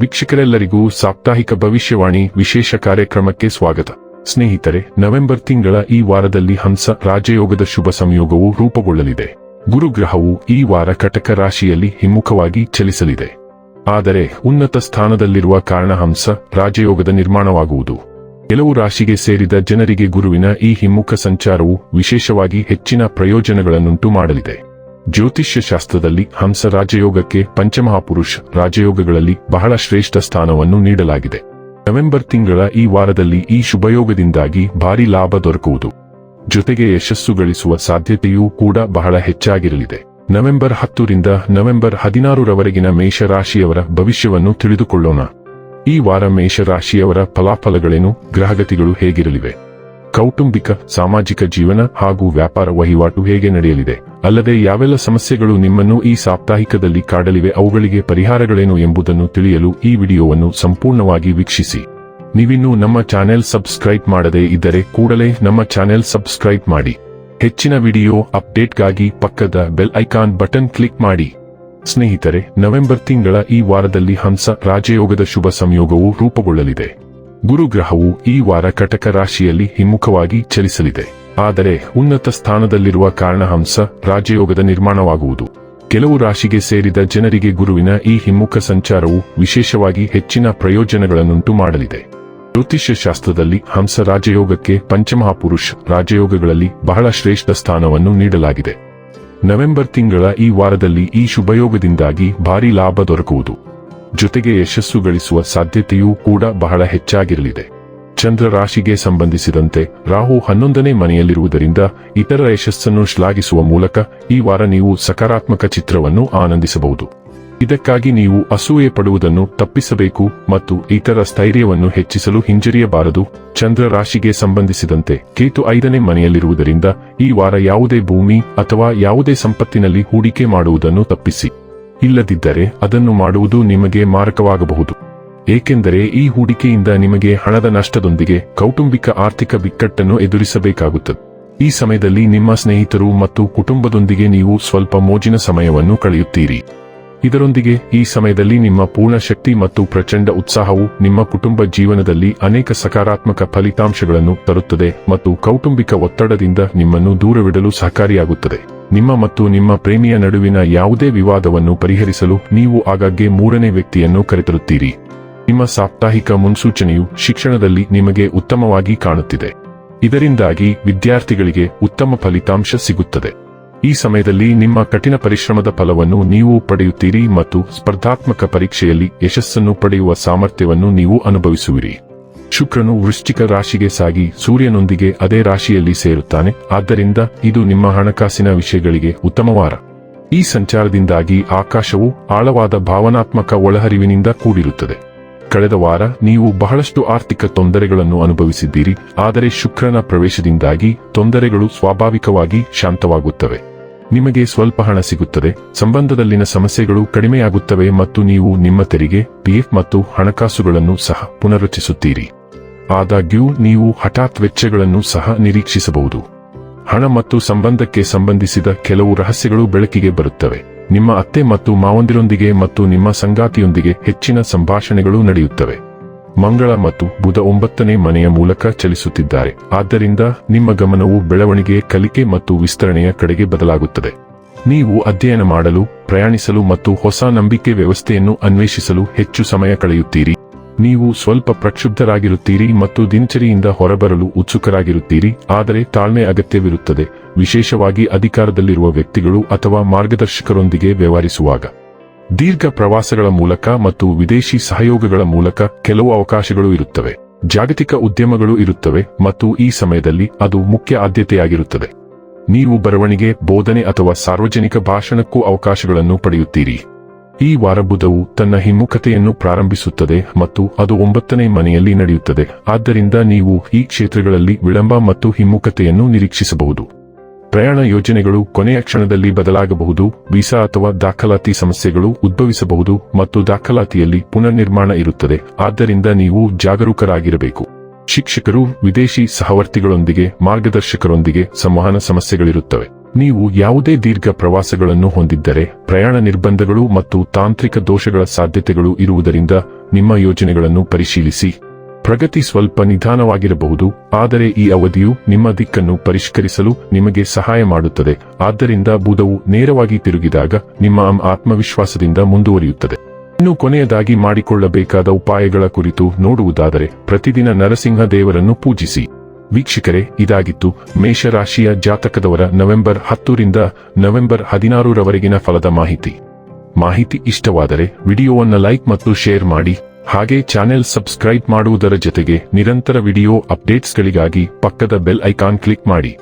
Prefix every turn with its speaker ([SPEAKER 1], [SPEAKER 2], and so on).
[SPEAKER 1] ವೀಕ್ಷಕರೆಲ್ಲರಿಗೂ ಸಾಪ್ತಾಹಿಕ ಭವಿಷ್ಯವಾಣಿ ವಿಶೇಷ ಕಾರ್ಯಕ್ರಮಕ್ಕೆ ಸ್ವಾಗತ. ಸ್ನೇಹಿತರೆ, ನವೆಂಬರ್ ತಿಂಗಳ ಈ ವಾರದಲ್ಲಿ ಹಂಸ ರಾಜಯೋಗದ ಶುಭ ಸಂಯೋಗವು ರೂಪುಗೊಳ್ಳಲಿದೆ. ಗುರುಗ್ರಹವು ಈ ವಾರ ಕಟಕ ರಾಶಿಯಲ್ಲಿ ಹಿಮ್ಮುಖವಾಗಿ ಚಲಿಸಲಿದೆ. ಆದರೆ, ಉನ್ನತ ಸ್ಥಾನದಲ್ಲಿರುವ ಕಾರಣ ಹಂಸ ರಾಜಯೋಗದ ನಿರ್ಮಾಣವಾಗುವುದು. ಕೆಲವು ರಾಶಿಗೆ ಸೇರಿದ ಜನರಿಗೆ ಗುರುವಿನ ಈ ಹಿಮ್ಮುಖ ಸಂಚಾರವು ವಿಶೇಷವಾಗಿ ಹೆಚ್ಚಿನ ಪ್ರಯೋಜನಗಳನ್ನುಂಟು ಮಾಡಲಿದೆ. ಜ್ಯೋತಿಷ್ಯ ಶಾಸ್ತ್ರದಲ್ಲಿ ಹಂಸ ರಾಜಯೋಗಕ್ಕೆ ಪಂಚಮಹಾಪುರುಷ ರಾಜಯೋಗಗಳಲ್ಲಿ ಬಹಳ ಶ್ರೇಷ್ಠ ಸ್ಥಾನವನ್ನು ನೀಡಲಾಗಿದೆ. ನವೆಂಬರ್ ತಿಂಗಳ ಈ ವಾರದಲ್ಲಿ ಈ ಶುಭಯೋಗದಿಂದಾಗಿ ಭಾರಿ ಲಾಭ ದೊರಕುವುದು. ಜೊತೆಗೆ ಯಶಸ್ಸು ಗಳಿಸುವ ಸಾಧ್ಯತೆಯೂ ಕೂಡ ಬಹಳ ಹೆಚ್ಚಾಗಿರಲಿದೆ. ನವೆಂಬರ್ ಹತ್ತರಿಂದ ನವೆಂಬರ್ ಹದಿನಾರರವರೆಗಿನ ಮೇಷರಾಶಿಯವರ ಭವಿಷ್ಯವನ್ನು ತಿಳಿದುಕೊಳ್ಳೋಣ. ಈ ವಾರ ಮೇಷರಾಶಿಯವರ ಫಲಾಫಲಗಳೇನು, ಗ್ರಹಗತಿಗಳು ಹೇಗಿರಲಿವೆ? ಕೌಟುಂಬಿಕ, ಸಾಮಾಜಿಕ ಜೀವನ ಹಾಗೂ ವ್ಯಾಪಾರ ವಹಿವಾಟು ಹೇಗೆ ನಡೆಯಲಿದೆ? ಅಲ್ಲದೆ ಯಾವೆಲ್ಲ ಸಮಸ್ಯೆಗಳು ನಿಮ್ಮನ್ನು ಈ ಸಾಪ್ತಾಹಿಕದಲ್ಲಿ ಕಾಡಲಿವೆ ಅವುಗಳಿಗೆ ಪರಿಹಾರಗಳೇನು ಎಂಬುದನ್ನು ತಿಳಿಯಲು ಈ ವಿಡಿಯೋವನ್ನು ಸಂಪೂರ್ಣವಾಗಿ ವೀಕ್ಷಿಸಿ. ನೀವಿನ್ನೂ ನಮ್ಮ ಚಾನೆಲ್ ಸಬ್ಸ್ಕ್ರೈಬ್ ಮಾಡದೇ ಇದ್ದರೆ ಕೂಡಲೇ ನಮ್ಮ ಚಾನೆಲ್ ಸಬ್ಸ್ಕ್ರೈಬ್ ಮಾಡಿ. ಹೆಚ್ಚಿನ ವಿಡಿಯೋ ಅಪ್ಡೇಟ್ಗಾಗಿ ಪಕ್ಕದ ಬೆಲ್ ಐಕಾನ್ ಬಟನ್ ಕ್ಲಿಕ್ ಮಾಡಿ. ಸ್ನೇಹಿತರೆ, ನವೆಂಬರ್ ತಿಂಗಳ ಈ ವಾರದಲ್ಲಿ ಹಂಸ ರಾಜಯೋಗದ ಶುಭ ಸಂಯೋಗವು ರೂಪುಗೊಳ್ಳಲಿದೆ. ಗುರುಗ್ರಹವು ಈ ವಾರ ಕಟಕ ರಾಶಿಯಲ್ಲಿ ಹಿಮ್ಮುಖವಾಗಿ ಚಲಿಸಲಿದೆ. ಆದರೆ ಉನ್ನತ ಸ್ಥಾನದಲ್ಲಿರುವ ಕಾರಣ ಹಂಸ ರಾಜಯೋಗದ ನಿರ್ಮಾಣವಾಗುವುದು. ಕೆಲವು ರಾಶಿಗೆ ಸೇರಿದ ಜನರಿಗೆ ಗುರುವಿನ ಈ ಹಿಮ್ಮುಖ ಸಂಚಾರವು ವಿಶೇಷವಾಗಿ ಹೆಚ್ಚಿನ ಪ್ರಯೋಜನಗಳನ್ನುಂಟು ಮಾಡಲಿದೆ. ಜ್ಯೋತಿಷ್ಯ ಶಾಸ್ತ್ರದಲ್ಲಿ ಹಂಸ ರಾಜಯೋಗಕ್ಕೆ ಪಂಚಮಹಾಪುರುಷ ರಾಜಯೋಗಗಳಲ್ಲಿ ಬಹಳ ಶ್ರೇಷ್ಠ ಸ್ಥಾನವನ್ನು ನೀಡಲಾಗಿದೆ. ನವೆಂಬರ್ ತಿಂಗಳ ಈ ವಾರದಲ್ಲಿ ಈ ಶುಭಯೋಗದಿಂದಾಗಿ ಭಾರಿ ಲಾಭ ದೊರಕುವುದು. ಜೊತೆಗೆ ಯಶಸ್ಸು ಗಳಿಸುವ ಸಾಧ್ಯತೆಯೂ ಕೂಡ ಬಹಳ ಹೆಚ್ಚಾಗಿರಲಿದೆ. ಚಂದ್ರ ರಾಶಿಗೆ ಸಂಬಂಧಿಸಿದಂತೆ ರಾಹು ಹನ್ನೊಂದನೇ ಮನೆಯಲ್ಲಿರುವುದರಿಂದ ಇತರ ಯಶಸ್ಸನ್ನು ಶ್ಲಾಘಿಸುವ ಮೂಲಕ ಈ ವಾರ ನೀವು ಸಕಾರಾತ್ಮಕ ಚಿತ್ರವನ್ನು ಆನಂದಿಸಬಹುದು. ಇದಕ್ಕಾಗಿ ನೀವು ಅಸೂಯೆ ಪಡುವುದನ್ನು ತಪ್ಪಿಸಬೇಕು ಮತ್ತು ಇತರ ಸ್ಥೈರ್ಯವನ್ನು ಹೆಚ್ಚಿಸಲು ಹಿಂಜರಿಯಬಾರದು. ಚಂದ್ರ ರಾಶಿಗೆ ಸಂಬಂಧಿಸಿದಂತೆ ಕೇತು ಐದನೇ ಮನೆಯಲ್ಲಿರುವುದರಿಂದ ಈ ವಾರ ಯಾವುದೇ ಭೂಮಿ ಅಥವಾ ಯಾವುದೇ ಸಂಪತ್ತಿನಲ್ಲಿ ಹೂಡಿಕೆ ಮಾಡುವುದನ್ನು ತಪ್ಪಿಸಿ. ಇಲ್ಲದಿದ್ದರೆ ಅದನ್ನು ಮಾಡುವುದು ನಿಮಗೆ ಮಾರಕವಾಗಬಹುದು. ಏಕೆಂದರೆ ಈ ಹೂಡಿಕೆಯಿಂದ ನಿಮಗೆ ಹಣದ ನಷ್ಟದೊಂದಿಗೆ ಕೌಟುಂಬಿಕ ಆರ್ಥಿಕ ಬಿಕ್ಕಟ್ಟನ್ನು ಎದುರಿಸಬೇಕಾಗುತ್ತದೆ. ಈ ಸಮಯದಲ್ಲಿ ನಿಮ್ಮ ಸ್ನೇಹಿತರು ಮತ್ತು ಕುಟುಂಬದೊಂದಿಗೆ ನೀವು ಸ್ವಲ್ಪ ಮೋಜಿನ ಸಮಯವನ್ನು ಕಳೆಯುತ್ತೀರಿ. ಇದರೊಂದಿಗೆ ಈ ಸಮಯದಲ್ಲಿ ನಿಮ್ಮ ಪೂರ್ಣ ಶಕ್ತಿ ಮತ್ತು ಪ್ರಚಂಡ ಉತ್ಸಾಹವು ನಿಮ್ಮ ಕುಟುಂಬ ಜೀವನದಲ್ಲಿ ಅನೇಕ ಸಕಾರಾತ್ಮಕ ಫಲಿತಾಂಶಗಳನ್ನು ತರುತ್ತದೆ ಮತ್ತು ಕೌಟುಂಬಿಕ ಒತ್ತಡದಿಂದ ನಿಮ್ಮನ್ನು ದೂರವಿಡಲು ಸಹಕಾರಿಯಾಗುತ್ತದೆ. ನಿಮ್ಮ ಮತ್ತು ನಿಮ್ಮ ಪ್ರೇಮಿಯ ನಡುವಿನ ಯಾವುದೇ ವಿವಾದವನ್ನು ಪರಿಹರಿಸಲು ನೀವು ಆಗಾಗ್ಗೆ ಮೂರನೇ ವ್ಯಕ್ತಿಯನ್ನು ಕರೆತರುತ್ತೀರಿ. ನಿಮ್ಮ ಸಾಪ್ತಾಹಿಕ ಮುನ್ಸೂಚನೆಯು ಶಿಕ್ಷಣದಲ್ಲಿ ನಿಮಗೆ ಉತ್ತಮವಾಗಿ ಕಾಣುತ್ತಿದೆ. ಇದರಿಂದಾಗಿ ವಿದ್ಯಾರ್ಥಿಗಳಿಗೆ ಉತ್ತಮ ಫಲಿತಾಂಶ ಸಿಗುತ್ತದೆ. ಈ ಸಮಯದಲ್ಲಿ ನಿಮ್ಮ ಕಠಿಣ ಪರಿಶ್ರಮದ ಫಲವನ್ನು ನೀವು ಪಡೆಯುತ್ತೀರಿ ಮತ್ತು ಸ್ಪರ್ಧಾತ್ಮಕ ಪರೀಕ್ಷೆಯಲ್ಲಿ ಯಶಸ್ಸನ್ನು ಪಡೆಯುವ ಸಾಮರ್ಥ್ಯವನ್ನು ನೀವು ಅನುಭವಿಸುವಿರಿ. ಶುಕ್ರನು ವೃಶ್ಚಿಕ ರಾಶಿಗೆ ಸಾಗಿ ಸೂರ್ಯನೊಂದಿಗೆ ಅದೇ ರಾಶಿಯಲ್ಲಿ ಸೇರುತ್ತಾನೆ. ಆದ್ದರಿಂದ ಇದು ನಿಮ್ಮ ಹಣಕಾಸಿನ ವಿಷಯಗಳಿಗೆ ಉತ್ತಮವಾರ ಈ ಸಂಚಾರದಿಂದಾಗಿ ಆಕಾಶವು ಆಳವಾದ ಭಾವನಾತ್ಮಕ ಒಳಹರಿವಿನಿಂದ ಕೂಡಿರುತ್ತದೆ. ಕಳೆದ ವಾರ ನೀವು ಬಹಳಷ್ಟು ಆರ್ಥಿಕ ತೊಂದರೆಗಳನ್ನು ಅನುಭವಿಸಿದ್ದೀರಿ, ಆದರೆ ಶುಕ್ರನ ಪ್ರವೇಶದಿಂದಾಗಿ ತೊಂದರೆಗಳು ಸ್ವಾಭಾವಿಕವಾಗಿ ಶಾಂತವಾಗುತ್ತವೆ. ನಿಮಗೆ ಸ್ವಲ್ಪ ಹಣ ಸಿಗುತ್ತದೆ, ಸಂಬಂಧದಲ್ಲಿನ ಸಮಸ್ಯೆಗಳು ಕಡಿಮೆಯಾಗುತ್ತವೆ ಮತ್ತು ನೀವು ನಿಮ್ಮ ತೆರಿಗೆ, ಪಿಎಫ್ ಮತ್ತು ಹಣಕಾಸುಗಳನ್ನು ಸಹ ಪುನರ್ರಚಿಸುತ್ತೀರಿ ಆದಾಗ್ಯೂ, ನೀವು ಹಠಾತ್ ವೆಚ್ಚಗಳನ್ನು ಸಹ ನಿರೀಕ್ಷಿಸಬಹುದು. ಹಣ ಮತ್ತು ಸಂಬಂಧಕ್ಕೆ ಸಂಬಂಧಿಸಿದ ಕೆಲವು ರಹಸ್ಯಗಳು ಬೆಳಕಿಗೆ ಬರುತ್ತವೆ. ನಿಮ್ಮ ಅತ್ತೆ ಮತ್ತು ಮಾವಂದಿರೊಂದಿಗೆ ಮತ್ತು ನಿಮ್ಮ ಸಂಗಾತಿಯೊಂದಿಗೆ ಹೆಚ್ಚಿನ ಸಂಭಾಷಣೆಗಳು ನಡೆಯುತ್ತವೆ. ಮಂಗಳ ಮತ್ತು ಬುಧ ಒಂಬತ್ತನೇ ಮನೆಯ ಮೂಲಕ ಚಲಿಸುತ್ತಿದ್ದಾರೆ. ಆದ್ದರಿಂದ ನಿಮ್ಮ ಗಮನವು ಬೆಳವಣಿಗೆ, ಕಲಿಕೆ ಮತ್ತು ವಿಸ್ತರಣೆಯ ಕಡೆಗೆ ಬದಲಾಗುತ್ತದೆ. ನೀವು ಅಧ್ಯಯನ ಮಾಡಲು, ಪ್ರಯಾಣಿಸಲು ಮತ್ತು ಹೊಸ ನಂಬಿಕೆ ವ್ಯವಸ್ಥೆಯನ್ನು ಅನ್ವೇಷಿಸಲು ಹೆಚ್ಚು ಸಮಯ ಕಳೆಯುತ್ತೀರಿ. ನೀವು ಸ್ವಲ್ಪ ಪ್ರಕ್ಷುಬ್ಧರಾಗಿರುತ್ತೀರಿ ಮತ್ತು ದಿನಚರಿಯಿಂದ ಹೊರಬರಲು ಉತ್ಸುಕರಾಗಿರುತ್ತೀರಿ, ಆದರೆ ತಾಳ್ಮೆ ಅಗತ್ಯವಿರುತ್ತದೆ. ವಿಶೇಷವಾಗಿ ಅಧಿಕಾರದಲ್ಲಿರುವ ವ್ಯಕ್ತಿಗಳು ಅಥವಾ ಮಾರ್ಗದರ್ಶಕರೊಂದಿಗೆ ವ್ಯವಹರಿಸುವಾಗ. ದೀರ್ಘ ಪ್ರವಾಸಗಳ ಮೂಲಕ ಮತ್ತು ವಿದೇಶಿ ಸಹಯೋಗಗಳ ಮೂಲಕ ಕೆಲವು ಅವಕಾಶಗಳು ಇರುತ್ತವೆ. ಜಾಗತಿಕ ಉದ್ಯಮಗಳು ಇರುತ್ತವೆ ಮತ್ತು ಈ ಸಮಯದಲ್ಲಿ ಅದು ಮುಖ್ಯ ಆದ್ಯತೆಯಾಗಿರುತ್ತದೆ. ನೀವು ಬರವಣಿಗೆ, ಬೋಧನೆ ಅಥವಾ ಸಾರ್ವಜನಿಕ ಭಾಷಣಕ್ಕೂ ಅವಕಾಶಗಳನ್ನು ಪಡೆಯುತ್ತೀರಿ. ಈ ವಾರ ಬುಧವು ತನ್ನ ಹಿಮ್ಮುಖತೆಯನ್ನು ಪ್ರಾರಂಭಿಸುತ್ತದೆ ಮತ್ತು ಅದು ಒಂಬತ್ತನೇ ಮನೆಯಲ್ಲಿ ನಡೆಯುತ್ತದೆ. ಆದ್ದರಿಂದ ನೀವು ಈ ಕ್ಷೇತ್ರಗಳಲ್ಲಿ ವಿಳಂಬ ಮತ್ತು ಹಿಮ್ಮುಖತೆಯನ್ನು ನಿರೀಕ್ಷಿಸಬಹುದು. ಪ್ರಯಾಣ ಯೋಜನೆಗಳು ಕೊನೆಯ ಕ್ಷಣದಲ್ಲಿ ಬದಲಾಗಬಹುದು, ವೀಸಾ ಅಥವಾ ದಾಖಲಾತಿ ಸಮಸ್ಯೆಗಳು ಉದ್ಭವಿಸಬಹುದು ಮತ್ತು ದಾಖಲಾತಿಯಲ್ಲಿ ಪುನರ್ನಿರ್ಮಾಣ ಇರುತ್ತದೆ. ಆದ್ದರಿಂದ ನೀವು ಜಾಗರೂಕರಾಗಿರಬೇಕು. ಶಿಕ್ಷಕರು, ವಿದೇಶಿ ಸಹವರ್ತಿಗಳೊಂದಿಗೆ, ಮಾರ್ಗದರ್ಶಕರೊಂದಿಗೆ ಸಂವಹನ ಸಮಸ್ಯೆಗಳಿರುತ್ತವೆ. ನೀವು ಯಾವುದೇ ದೀರ್ಘ ಪ್ರವಾಸಗಳನ್ನು ಹೊಂದಿದ್ದರೆ, ಪ್ರಯಾಣ ನಿರ್ಬಂಧಗಳು ಮತ್ತು ತಾಂತ್ರಿಕ ದೋಷಗಳ ಸಾಧ್ಯತೆಗಳು ಇರುವುದರಿಂದ ನಿಮ್ಮ ಯೋಜನೆಗಳನ್ನು ಪರಿಶೀಲಿಸಿ. ಪ್ರಗತಿ ಸ್ವಲ್ಪ ನಿಧಾನವಾಗಿರಬಹುದು, ಆದರೆ ಈ ಅವಧಿಯು ನಿಮ್ಮ ದಿಕ್ಕನ್ನು ಪರಿಷ್ಕರಿಸಲು ನಿಮಗೆ ಸಹಾಯ ಮಾಡುತ್ತದೆ. ಆದ್ದರಿಂದ ಬುಧವು ನೇರವಾಗಿ ತಿರುಗಿದಾಗ ನಿಮ್ಮ ಆತ್ಮವಿಶ್ವಾಸದಿಂದ ಮುಂದುವರಿಯುತ್ತದೆ. ಇನ್ನು ಕೊನೆಯದಾಗಿ ಮಾಡಿಕೊಳ್ಳಬೇಕಾದ ಉಪಾಯಗಳ ಕುರಿತು ನೋಡುವುದಾದರೆ, ಪ್ರತಿದಿನ ನರಸಿಂಹ ದೇವರನ್ನು ಪೂಜಿಸಿ. ವೀಕ್ಷಕರೇ, ಇದಾಗಿತ್ತು ಮೇಷರಾಶಿಯ ಜಾತಕದವರ ನವೆಂಬರ್ ಹತ್ತರಿಂದ ನವೆಂಬರ್ ಹದಿನಾರರವರೆಗಿನ ಫಲದ ಮಾಹಿತಿ. ಮಾಹಿತಿ ಇಷ್ಟವಾದರೆ ವಿಡಿಯೋವನ್ನು ಲೈಕ್ ಮತ್ತು ಶೇರ್ ಮಾಡಿ, ಹಾಗೆ ಚಾನೆಲ್ ಸಬ್ಸ್ಕ್ರೈಬ್ ಮಾಡುವುದರ ಜೊತೆಗೆ ನಿರಂತರ ವಿಡಿಯೋ ಅಪ್ಡೇಟ್ಸ್ಗಳಿಗಾಗಿ ಪಕ್ಕದ ಬೆಲ್ ಐಕಾನ್ ಕ್ಲಿಕ್ ಮಾಡಿ.